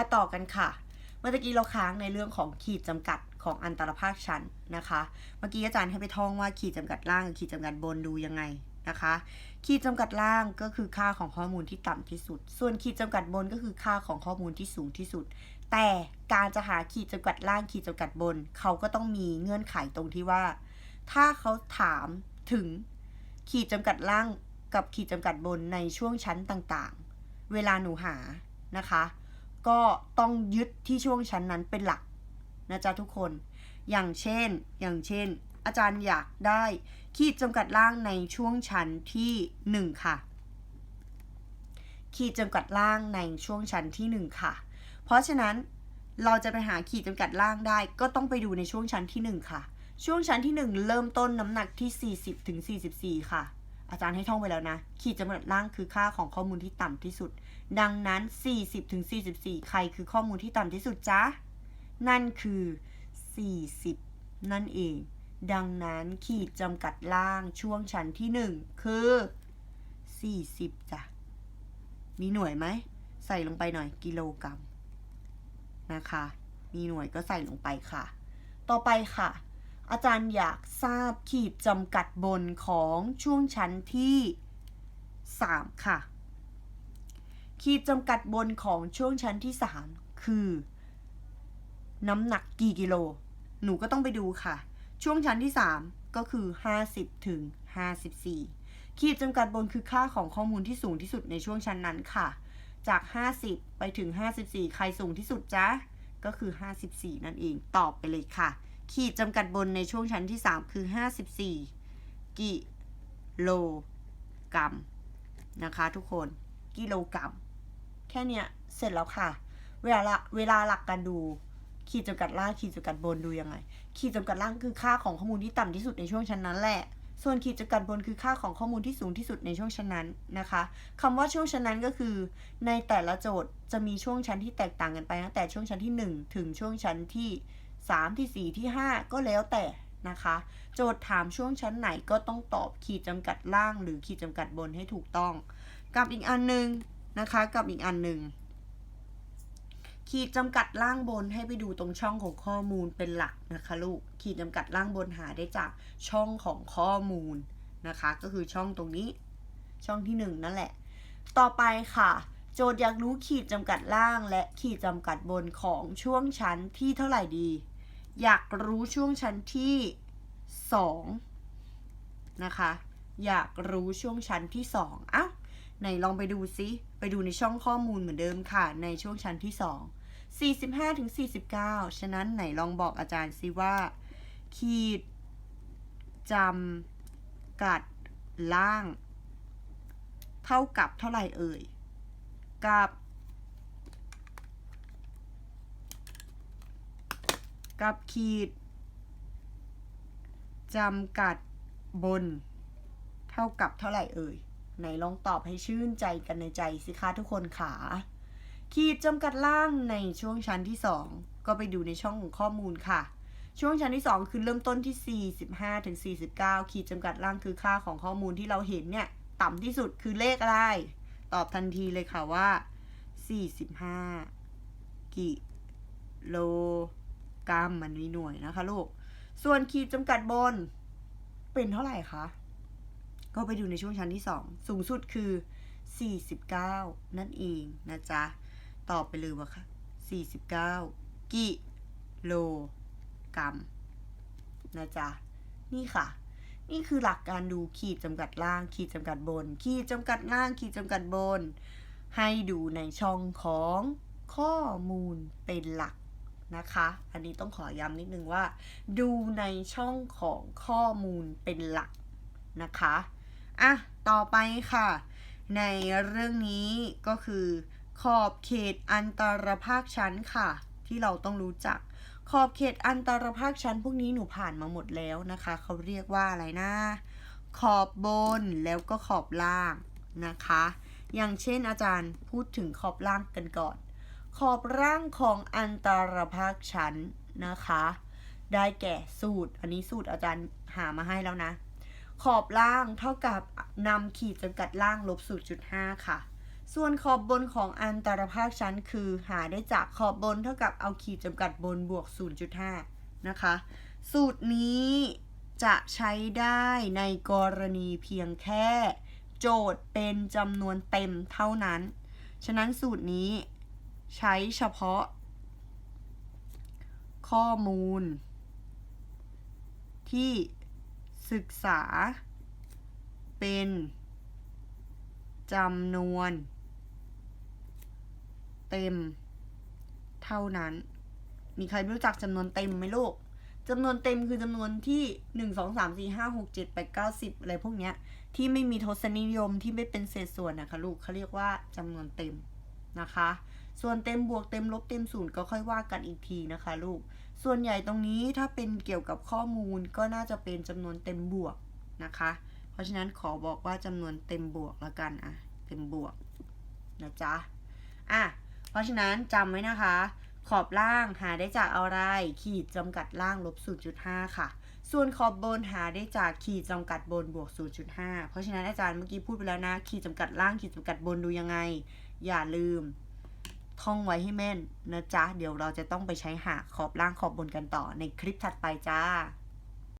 มาต่อกันค่ะ เมื่อกี้เราค้างในเรื่องของขีดจำกัดของอันตรภาคชั้นนะคะ เมื่อกี้อาจารย์ให้ไปท่องว่าขีดจำกัดล่างกับขีดจำกัดบนดูยังไงนะคะ ขีดจำกัดล่างก็คือค่าของข้อมูลที่ต่ำที่สุด ส่วนขีดจำกัดบนก็คือค่าของข้อมูลที่สูงที่สุด แต่การจะหาขีดจำกัดล่างขีดจำกัดบน เขาก็ต้องมีเงื่อนไขตรงที่ว่า ถ้าเขาถามถึงขีดจำกัดล่างกับขีดจำกัดบนในช่วงชั้นต่างๆ เวลาหนูหานะคะ ก็ต้องยึดที่ช่วงชั้นนั้นเป็นหลักนะจ๊ะทุกคน อย่างเช่น อย่างเช่น อาจารย์อยากได้ขีดจำกัดล่างในช่วงชั้นที่ 1 ค่ะ ขีดจำกัดล่างในช่วงชั้นที่ 1 ค่ะ เพราะฉะนั้นเราจะไปหาขีดจำกัดล่างได้ ก็ต้องไปดูในช่วงชั้นที่ 1 ค่ะ ช่วงชั้นที่ 1 เริ่มต้นน้ำหนักที่ 40ถึง44 ค่ะ อาจารย์ให้ท่องไปแล้วนะ ขีดจำกัดล่างคือค่าของข้อมูลที่ต่ำที่สุด ดังนั้น 40ถึง44 ใครคือข้อมูลที่ต่ำที่สุดจ๊ะ นั่นคือ 40 นั่นเอง ดังนั้นขีดจำกัดล่างช่วงชั้นที่ 1 คือ 40 จ้ะ มีหน่วยไหม ใส่ลงไปหน่อยกิโลกรัมนะคะ มีหน่วยก็ใส่ลงไปค่ะ ต่อไปค่ะ อาจารย์อยากทราบขีดจำกัดบนของช่วงชั้นที่ 3 ค่ะ ขีดจำกัดบนของช่วงชั้นที่ 3 คือ น้ำหนักกี่กิโล หนูก็ต้องไปดูค่ะ ช่วงชั้นที่ 3 ก็คือ 50 ถึง 54 ขีดจำกัดบนคือค่าของข้อมูลที่สูงที่สุดในช่วงชั้นนั้นค่ะ จาก 50 ไปถึง 54 ใครสูงที่สุดจ๊ะ ก็คือ 54 นั่นเอง ตอบไปเลยค่ะ ขีดจำกัดบนในช่วงชั้นที่ 3 คือ 54 กิโลกรัมนะคะทุกคนกิโลกรัม แค่เนี้ยเสร็จแล้วค่ะ เวลาละเวลาหลักการดูขีดจำกัดล่างขีดจำกัดบนดูยังไง ขีดจำกัดล่างคือค่าของข้อมูลที่ต่ำที่สุดในช่วงชั้นนั้นแหละ ส่วนขีดจำกัดบนคือค่าของข้อมูลที่สูงที่สุดในช่วงชั้นนั้นนะคะคำว่าช่วงชั้นนั้นก็คือ ในแต่ละโจทย์จะมีช่วงชั้นที่แตกต่างกันไปตั้งแต่ช่วงชั้นที่ 1 ถึงช่วงชั้นที่ 3 ที่ 4 ที่ 5 ก็แล้วแต่นะคะ โจทย์ถามช่วงชั้นไหนก็ต้องตอบขีดจำกัดล่าง หรือขีดจำกัดบนให้ถูกต้อง กับอีกอันหนึง นะคะกับอีกอันหนึ่งขีดจำกัดล่างบนให้ไปดูตรงช่องของข้อมูลเป็นหลักนะคะลูกขีดจำกัดล่างบนหาได้จากช่องของข้อมูลนะคะ ก็คือช่องตรงนี้ ช่องที่หนึ่งนั่นแหละ ต่อไปค่ะ โจทย์อยากรู้ขีดจำกัดล่างและขีดจำกัดบนของช่วงชั้นที่เท่าไหร่ดี อยากรู้ช่วงชั้นที่สองนะคะ อยากรู้ช่วงชั้นที่สองอ้าว ไหนลองไปดูซิ ไปดูในช่องข้อมูลเหมือนเดิมค่ะ ในช่วงชั้นที่สอง45ถึง49 ฉะนั้นไหนลองบอกอาจารย์ซิว่า ขีดจำกัดล่าง เท่ากับเท่าไหร่เอ่ย กับ กับขีดจำกัดบน เท่ากับเท่าไหร่เอ่ย ไหนลองตอบให้ชื่นใจกันในใจสิคะทุกคนขาขีดจำกัดล่างในช่วงชั้นที่ 2 ก็ไปดูในช่องของข้อมูลค่ะ ช่วงชั้นที่ 2 คือเริ่มต้นที่ 45ถึง49 ขีดจำกัดล่างคือค่าของข้อมูลที่เราเห็นเนี่ย ต่ำที่สุดคือเลขอะไร ตอบทันทีเลยค่ะว่า 45 กิโลกรัมมันมีหน่วยนะคะลูก ส่วนขีดจำกัดบนเป็นเท่าไหร่คะ ก็ไปดูในช่วงชั้นที่ 2 สูงสุดคือ 49 นั่นเองนะจ๊ะ ตอบไปเลยว่าค่ะ 49 กิโลกรัมนะจ๊ะ นี่ค่ะ นี่คือหลักการดูขีดจำกัดล่าง ขีดจำกัดบน ขีดจำกัดล่าง ขีดจำกัดบน ให้ดูในช่องของข้อมูลเป็นหลักนะคะ อันนี้ต้องขอย้ำนิดนึงว่า ดูในช่องของข้อมูลเป็นหลักนะคะ อะ ต่อไปค่ะ ในเรื่องนี้ก็คือขอบเขตอันตรภาคชั้นค่ะ ที่เราต้องรู้จัก ขอบเขตอันตรภาคชั้น พวกนี้หนูผ่านมาหมดแล้วนะคะ เขาเรียกว่าอะไรนะ ขอบบนแล้วก็ขอบล่างนะคะ อย่างเช่นอาจารย์พูดถึงขอบล่างกันก่อน ขอบร่างของอันตรภาคชั้นนะคะ ได้แก่สูตร อันนี้สูตรอาจารย์หามาให้แล้วนะ ขอบล่างเท่ากับนำขีดจำกัดล่างลบ 0.5 ค่ะ ส่วนขอบบนของอันตรภาคชั้นคือหาได้จากขอบบนเท่ากับเอาขีดจำกัดบนบวก 0.5 นะคะ สูตรนี้จะใช้ได้ในกรณีเพียงแค่ โจทย์เป็นจำนวนเต็มเท่านั้น ฉะนั้นสูตรนี้ใช้เฉพาะ ข้อมูล ที่ ศึกษา เป็นจำนวน เต็ม เท่านั้น มีใครรู้จักจำนวนเต็มไหมลูกจำนวนเต็มคือจำนวนที่1 2 3 4 5 6 7 8 9 10อะไรพวกเนี้ย ที่ไม่มีทศนิยมที่ไม่เป็นเศษส่วนนะคะลูกเขาเรียกว่าจำนวนเต็มนะคะ ส่วนเต็มบวกเต็มลบเต็มศูนย์ก็ค่อยว่ากันอีกทีนะคะลูก ส่วนใหญ่ตรงนี้ถ้าเป็นเกี่ยวกับข้อมูลก็น่าจะเป็นจำนวนเต็มบวกนะคะ เพราะฉะนั้นขอบอกว่าจำนวนเต็มบวกละกันอะเต็มบวกนะจ๊ะอะเพราะฉะนั้นจำไว้นะคะ ขอบล่างหาได้จากอะไรขีดจำกัดล่างลบ0.5 ค่ะ ส่วนขอบบนหาได้จากขีดจำกัดบนบวก 0.5 เพราะฉะนั้นอาจารย์เมื่อกี้พูดไปแล้วนะขีดจำกัดล่างขีดจำกัดบนดูยังไง อย่าลืม ท่องไว้ให้แม่นนะจ๊ะ เดี๋ยวเราจะต้องไปใช้หาขอบล่างขอบบนกันต่อในคลิปถัดไปจ้า